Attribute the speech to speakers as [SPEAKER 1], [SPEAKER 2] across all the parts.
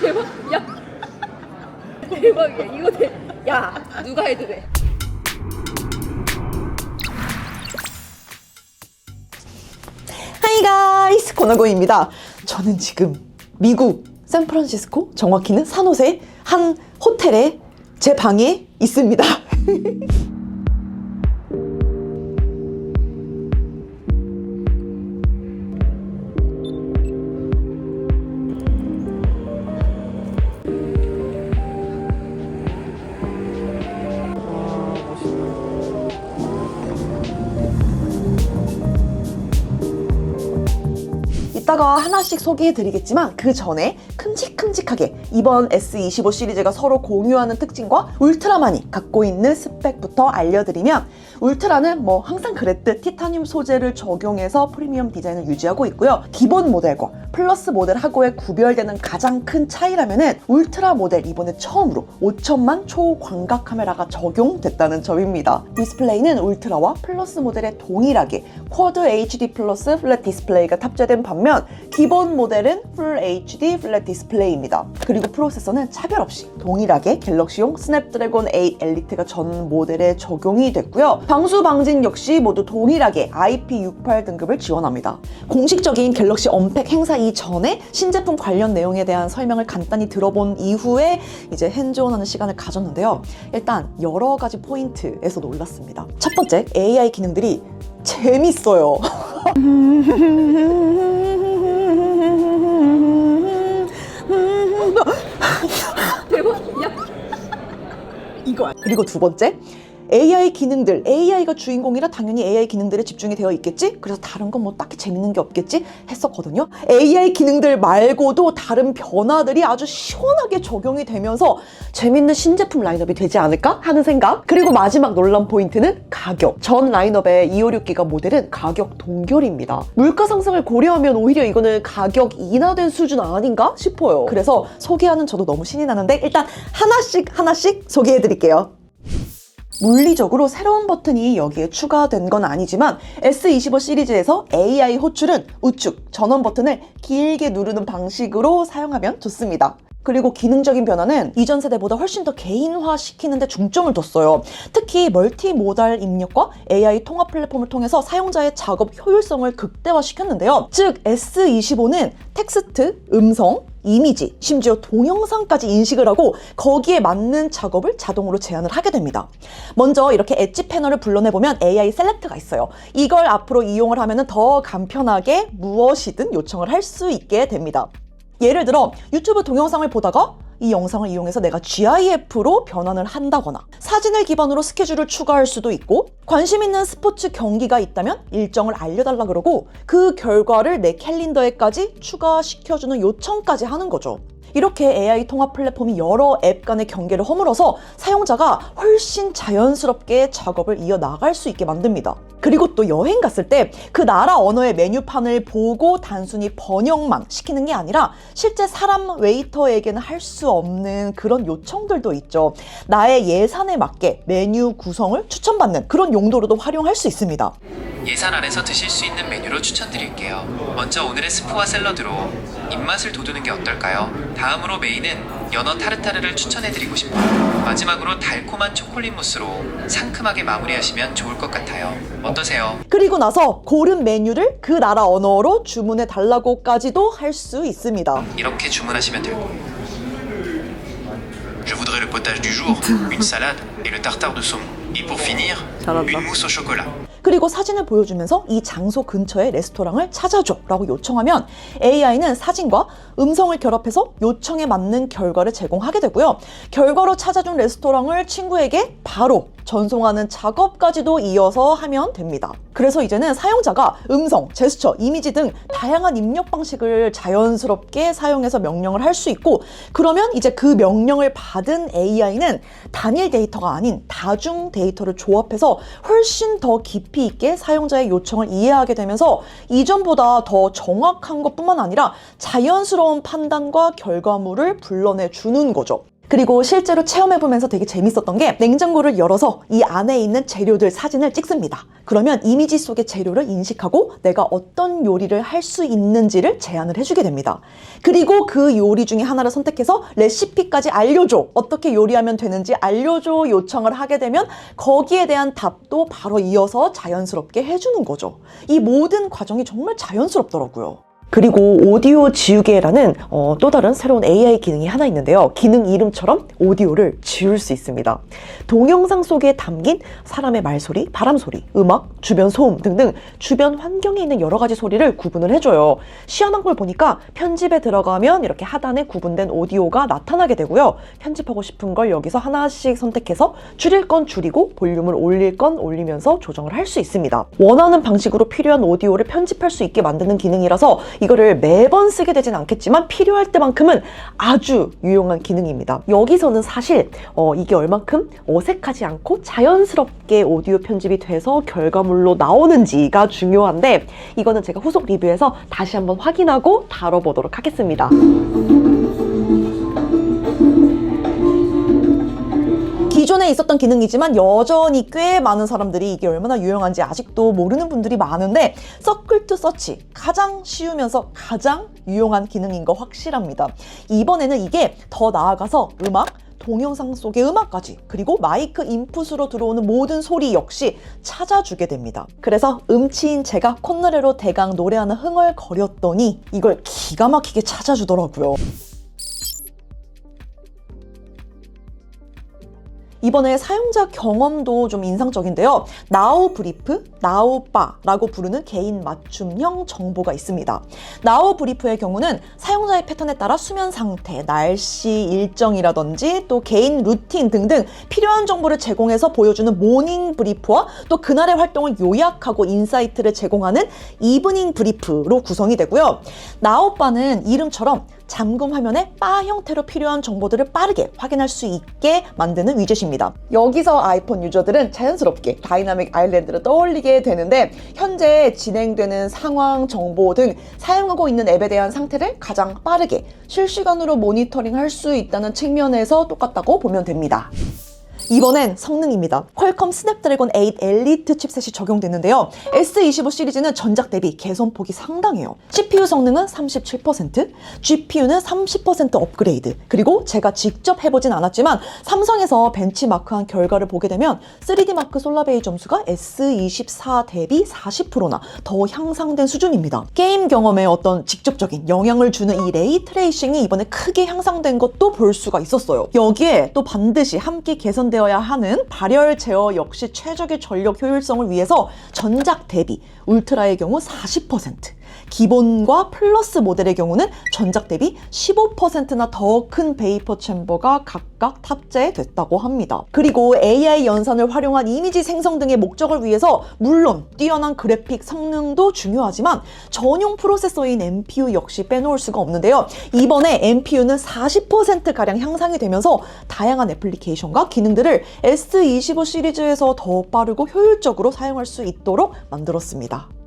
[SPEAKER 1] 대박 야 대박이야 이거 대... 야 누가 해도 돼
[SPEAKER 2] 하이 가이스 코너고입니다. 저는 지금 미국 샌프란시스코 정확히는 산호세 한 호텔에 제 방에 있습니다. 이따가 하나씩 소개해 드리겠지만 그 전에 큼직큼직하게 이번 S25 시리즈가 서로 공유하는 특징과 울트라만이 갖고 있는 스펙부터 알려드리면 울트라는 뭐 항상 그랬듯 티타늄 소재를 적용해서 프리미엄 디자인을 유지하고 있고요. 기본 모델과 플러스 모델하고의 구별되는 가장 큰 차이라면은 울트라 모델 이번에 처음으로 5천만 초광각 카메라가 적용됐다는 점입니다. 디스플레이는 울트라와 플러스 모델에 동일하게 쿼드 HD 플러스 플랫 디스플레이가 탑재된 반면 기본 모델은 풀 HD 플랫 디스플레이입니다. 그리고 프로세서는 차별 없이 동일하게 갤럭시용 스냅드래곤 8 엘리트가 전 모델에 적용이 됐고요. 방수 방진 역시 모두 동일하게 IP68 등급을 지원합니다. 공식적인 갤럭시 언팩 행사 이전에 신제품 관련 내용에 대한 설명을 간단히 들어본 이후에 이제 핸즈온하는 시간을 가졌는데요. 일단 여러 가지 포인트에서 놀랐습니다. 첫 번째, AI 기능들이 재밌어요.
[SPEAKER 1] 대박. 야.
[SPEAKER 2] 이거. 그리고 두 번째 AI 기능들 AI가 주인공이라 당연히 AI 기능들에 집중이 되어 있겠지? 그래서 다른 건 뭐 딱히 재밌는 게 없겠지? 했었거든요. AI 기능들 말고도 다른 변화들이 아주 시원하게 적용이 되면서 재밌는 신제품 라인업이 되지 않을까 하는 생각? 그리고 마지막 논란 포인트는 가격. 전 라인업의 256기가 모델은 가격 동결입니다. 물가 상승을 고려하면 오히려 이거는 가격 인하된 수준 아닌가 싶어요. 그래서 소개하는 저도 너무 신이 나는데 일단 하나씩 하나씩 소개해 드릴게요 물리적으로 새로운 버튼이 여기에 추가된 건 아니지만 S25 시리즈에서 AI 호출은 우측 전원 버튼을 길게 누르는 방식으로 사용하면 좋습니다. 그리고 기능적인 변화는 이전 세대보다 훨씬 더 개인화시키는데 중점을 뒀어요. 특히 멀티모달 입력과 AI 통합 플랫폼을 통해서 사용자의 작업 효율성을 극대화시켰는데요. 즉 S25는 텍스트, 음성, 이미지, 심지어 동영상까지 인식을 하고 거기에 맞는 작업을 자동으로 제안을 하게 됩니다. 먼저 이렇게 엣지 패널을 불러내보면 AI 셀렉트가 있어요. 이걸 앞으로 이용을 하면 더 간편하게 무엇이든 요청을 할 수 있게 됩니다. 예를 들어 유튜브 동영상을 보다가 이 영상을 이용해서 내가 GIF로 변환을 한다거나 사진을 기반으로 스케줄을 추가할 수도 있고 관심 있는 스포츠 경기가 있다면 일정을 알려달라 그러고 그 결과를 내 캘린더에까지 추가시켜주는 요청까지 하는 거죠. 이렇게 AI 통합 플랫폼이 여러 앱 간의 경계를 허물어서 사용자가 훨씬 자연스럽게 작업을 이어나갈 수 있게 만듭니다. 그리고 또 여행 갔을 때 그 나라 언어의 메뉴판을 보고 단순히 번역만 시키는 게 아니라 실제 사람 웨이터에게는 할 수 없는 그런 요청들도 있죠. 나의 예산에 맞게 메뉴 구성을 추천받는 그런 용도로도 활용할 수 있습니다.
[SPEAKER 3] 예산 안에서 드실 수 있는 메뉴로 추천드릴게요. 먼저 오늘의 스프와 샐러드로 입맛을 돋우는 게 어떨까요? 다음으로 메인은 연어 타르타르를 추천해드리고 싶어요. 마지막으로 달콤한 초콜릿 무스로 상큼하게 마무리하시면 좋을 것 같아요. 어떠세요?
[SPEAKER 2] 그리고 나서 고른 메뉴를 그 나라 언어로 주문해 달라고까지도 할 수 있습니다.
[SPEAKER 3] 이렇게 주문하시면 될 거예요. Je voudrais le potage du jour, une salade et le tartare de saumon. Et pour finir,
[SPEAKER 2] 잘한다.
[SPEAKER 3] une mousse au chocolat.
[SPEAKER 2] 그리고 사진을 보여주면서 이 장소 근처의 레스토랑을 찾아줘 라고 요청하면 AI는 사진과 음성을 결합해서 요청에 맞는 결과를 제공하게 되고요. 결과로 찾아준 레스토랑을 친구에게 바로 전송하는 작업까지도 이어서 하면 됩니다. 그래서 이제는 사용자가 음성, 제스처, 이미지 등 다양한 입력 방식을 자연스럽게 사용해서 명령을 할 수 있고 그러면 이제 그 명령을 받은 AI는 단일 데이터가 아닌 다중 데이터를 조합해서 훨씬 더 깊이 있게 사용자의 요청을 이해하게 되면서 이전보다 더 정확한 것뿐만 아니라 자연스러운 판단과 결과물을 불러내 주는 거죠. 그리고 실제로 체험해보면서 되게 재밌었던 게 냉장고를 열어서 이 안에 있는 재료들 사진을 찍습니다. 그러면 이미지 속의 재료를 인식하고 내가 어떤 요리를 할 수 있는지를 제안을 해주게 됩니다. 그리고 그 요리 중에 하나를 선택해서 레시피까지 알려줘. 어떻게 요리하면 되는지 알려줘 요청을 하게 되면 거기에 대한 답도 바로 이어서 자연스럽게 해주는 거죠. 이 모든 과정이 정말 자연스럽더라고요. 그리고 오디오 지우개라는 어, 또 다른 새로운 AI 기능이 하나 있는데요. 기능 이름처럼 오디오를 지울 수 있습니다. 동영상 속에 담긴 사람의 말소리, 바람소리, 음악, 주변 소음 등등 주변 환경에 있는 여러 가지 소리를 구분을 해줘요. 시연한 걸 보니까 편집에 들어가면 이렇게 하단에 구분된 오디오가 나타나게 되고요. 편집하고 싶은 걸 여기서 하나씩 선택해서 줄일 건 줄이고 볼륨을 올릴 건 올리면서 조정을 할 수 있습니다. 원하는 방식으로 필요한 오디오를 편집할 수 있게 만드는 기능이라서 이거를 매번 쓰게 되진 않겠지만 필요할 때만큼은 아주 유용한 기능입니다. 여기서는 사실 어, 이게 얼만큼 어색하지 않고 자연스럽게 오디오 편집이 돼서 결과물로 나오는지가 중요한데 이거는 제가 후속 리뷰에서 다시 한번 확인하고 다뤄보도록 하겠습니다. 기존에 있었던 기능이지만 여전히 꽤 많은 사람들이 이게 얼마나 유용한지 아직도 모르는 분들이 많은데 서클 투 서치 가장 쉬우면서 가장 유용한 기능인 거 확실합니다. 이번에는 이게 더 나아가서 음악 동영상 속의 음악까지 그리고 마이크 인풋으로 들어오는 모든 소리 역시 찾아주게 됩니다. 그래서 음치인 제가 콧노래로 대강 노래하는 흥얼거렸더니 이걸 기가 막히게 찾아주더라고요. 이번에 사용자 경험도 좀 인상적인데요. 나우 브리프, 나우 바라고 부르는 개인 맞춤형 정보가 있습니다. 나우 브리프의 경우는 사용자의 패턴에 따라 수면 상태, 날씨 일정이라든지 또 개인 루틴 등등 필요한 정보를 제공해서 보여주는 모닝 브리프와 또 그날의 활동을 요약하고 인사이트를 제공하는 이브닝 브리프로 구성이 되고요. 나우바는 이름처럼 잠금 화면에 바 형태로 필요한 정보들을 빠르게 확인할 수 있게 만드는 위젯입니다. 여기서 아이폰 유저들은 자연스럽게 다이나믹 아일랜드를 떠올리게 되는데 현재 진행되는 상황 정보 등 사용하고 있는 앱에 대한 상태를 가장 빠르게 실시간으로 모니터링 할 수 있다는 측면에서 똑같다고 보면 됩니다. 이번엔 성능입니다. 퀄컴 스냅드래곤 8 엘리트 칩셋이 적용됐는데요. S25 시리즈는 전작 대비 개선폭이 상당해요. CPU 성능은 37%, GPU는 30% 업그레이드. 그리고 제가 직접 해보진 않았지만 삼성에서 벤치마크한 결과를 보게 되면 3D 마크 솔라베이 점수가 S24 대비 40%나 더 향상된 수준입니다. 게임 경험에 어떤 직접적인 영향을 주는 이 레이 트레이싱이 이번에 크게 향상된 것도 볼 수가 있었어요. 여기에 또 반드시 함께 개선 되어야 하는 발열 제어 역시 최적의 전력 효율성을 위해서 전작 대비 울트라의 경우 40%, 기본과 플러스 모델의 경우는 전작 대비 15%나 더 큰 베이퍼 챔버가 각각 탑재됐다고 합니다. 그리고 AI 연산을 활용한 이미지 생성 등의 목적을 위해서 물론 뛰어난 그래픽 성능도 중요하지만 전용 프로세서인 NPU 역시 빼놓을 수가 없는데요. 이번에 NPU는 40%가량 향상이 되면서 다양한 애플리케이션과 기능들을 S25 시리즈에서 더 빠르고 효율적으로 사용할 수 있도록 만들었습니다.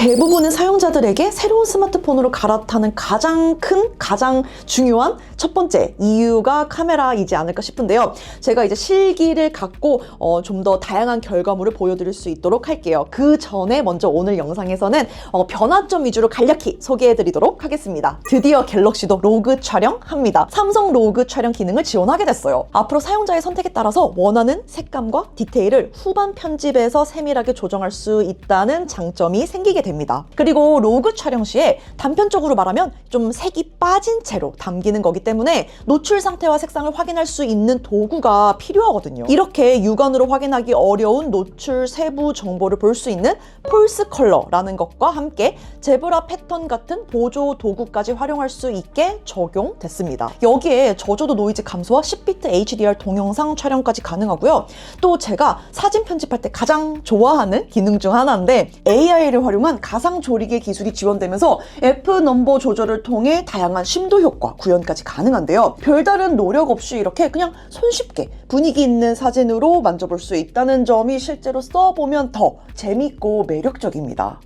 [SPEAKER 2] 대부분의 사용자들에게 새로운 스마트폰으로 갈아타는 가장 큰, 가장 중요한 첫 번째 이유가 카메라이지 않을까 싶은데요. 제가 이제 실기를 갖고 어, 좀 더 다양한 결과물을 보여드릴 수 있도록 할게요. 그 전에 먼저 오늘 영상에서는 어, 변화점 위주로 간략히 소개해드리도록 하겠습니다. 드디어 갤럭시도 로그 촬영합니다. 삼성 로그 촬영 기능을 지원하게 됐어요. 앞으로 사용자의 선택에 따라서 원하는 색감과 디테일을 후반 편집에서 세밀하게 조정할 수 있다는 장점이 생기게 됩니다. 그리고 로그 촬영 시에 단편적으로 말하면 좀 색이 빠진 채로 담기는 거기 때문에 노출 상태와 색상을 확인할 수 있는 도구가 필요하거든요. 이렇게 육안으로 확인하기 어려운 노출 세부 정보를 볼 수 있는 폴스 컬러라는 것과 함께 제브라 패턴 같은 보조 도구까지 활용할 수 있게 적용됐습니다. 여기에 저조도 노이즈 감소와 10비트 HDR 동영상 촬영까지 가능하고요. 또 제가 사진 편집할 때 가장 좋아하는 기능 중 하나인데 AI를 활용한 가상 조리개 기술이 지원되면서 F 넘버 조절을 통해 다양한 심도 효과 구현까지 가능 한데요. 별다른 노력 없이 이렇게 그냥 손쉽게 분위기 있는 사진으로 만져볼 수 있다는 점이 실제로 써보면 더 재밌고 매력적입니다.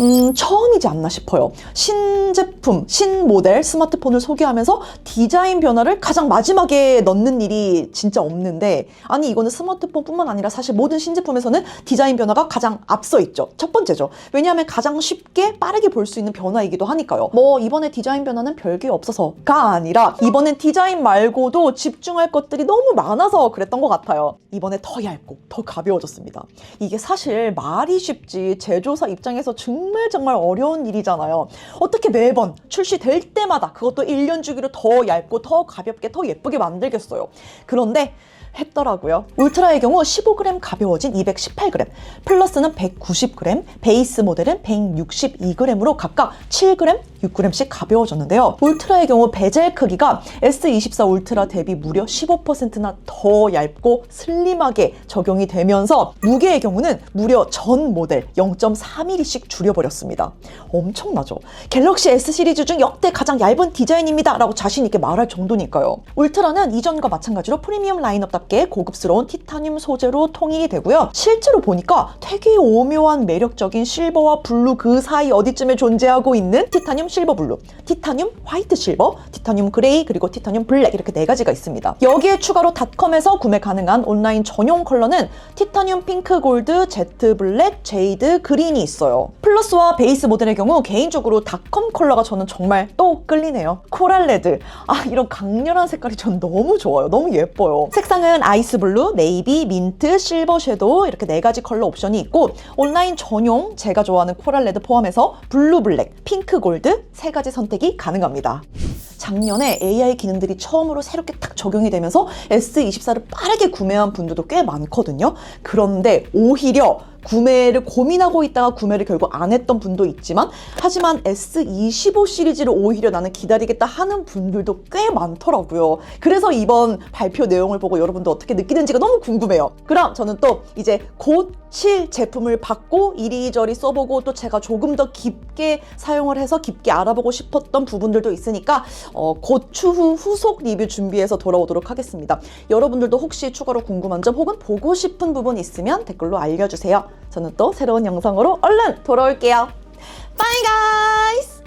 [SPEAKER 2] 음, 처음이지 않나 싶어요. 신제품, 신모델 스마트폰을 소개하면서 디자인 변화를 가장 마지막에 넣는 일이 진짜 없는데 아니 이거는 스마트폰뿐만 아니라 사실 모든 신제품에서는 디자인 변화가 가장 앞서 있죠. 첫 번째죠. 왜냐하면 가장 쉽게 빠르게 볼 수 있는 변화이기도 하니까요. 뭐 이번에 디자인 변화는 별게 없어서가 아니라 이번엔 디자인 말고도 집중할 것들이 너무 많아서 그랬던 것 같아요. 이번에 더 얇고 더 가벼워졌습니다. 이게 사실 말이 쉽지 제조사 입장에서 정말 정말 어려운 일이잖아요. 어떻게 매번 출시될 때마다 그것도 1년 주기로 더 얇고 더 가볍게 더 예쁘게 만들겠어요. 그런데 했더라고요. 울트라의 경우 15g 가벼워진 218g, 플러스는 190g, 베이스 모델은 162g으로 각각 7g, 6g씩 가벼워졌는데요. 울트라의 경우 베젤 크기가 S24 울트라 대비 무려 15%나 더 얇고 슬림하게 적용이 되면서 무게의 경우는 무려 전 모델 0.3mm씩 줄여버렸습니다. 엄청나죠? 갤럭시 S 시리즈 중 역대 가장 얇은 디자인입니다. 라고 자신있게 말할 정도니까요. 울트라는 이전과 마찬가지로 프리미엄 라인업 답게 고급스러운 티타늄 소재로 통일이 되고요. 실제로 보니까 되게 오묘한 매력적인 실버와 블루 그 사이 어디쯤에 존재하고 있는 티타늄 실버 블루, 티타늄 화이트 실버, 티타늄 그레이, 그리고 티타늄 블랙 이렇게 네 가지가 있습니다. 여기에 추가로 닷컴에서 구매 가능한 온라인 전용 컬러는 티타늄 핑크 골드, 제트 블랙, 제이드 그린이 있어요. 플러스와 베이스 모델의 경우 개인적으로 닷컴 컬러가 저는 정말 또 끌리네요. 코랄 레드. 아, 이런 강렬한 색깔이 전 너무 좋아요. 너무 예뻐요. 색상은 아이스 블루, 네이비, 민트, 실버 섀도우 이렇게 네 가지 컬러 옵션이 있고 온라인 전용 제가 좋아하는 코랄 레드 포함해서 블루 블랙, 핑크 골드 세 가지 선택이 가능합니다. 작년에 AI 기능들이 처음으로 새롭게 딱 적용이 되면서 S24를 빠르게 구매한 분들도 꽤 많거든요. 그런데 오히려 구매를 고민하고 있다가 구매를 결국 안 했던 분도 있지만 하지만 S25 시리즈를 오히려 나는 기다리겠다 하는 분들도 꽤 많더라고요. 그래서 이번 발표 내용을 보고 여러분도 어떻게 느끼는지가 너무 궁금해요. 그럼 저는 또 이제 곧 칠 제품을 받고 이리저리 써보고 또 제가 조금 더 깊게 사용을 해서 깊게 알아보고 싶었던 부분들도 있으니까 어, 곧 추후 후속 리뷰 준비해서 돌아오도록 하겠습니다. 여러분들도 혹시 추가로 궁금한 점 혹은 보고 싶은 부분 있으면 댓글로 알려주세요. 저는 또 새로운 영상으로 얼른 돌아올게요. 바이 가이스!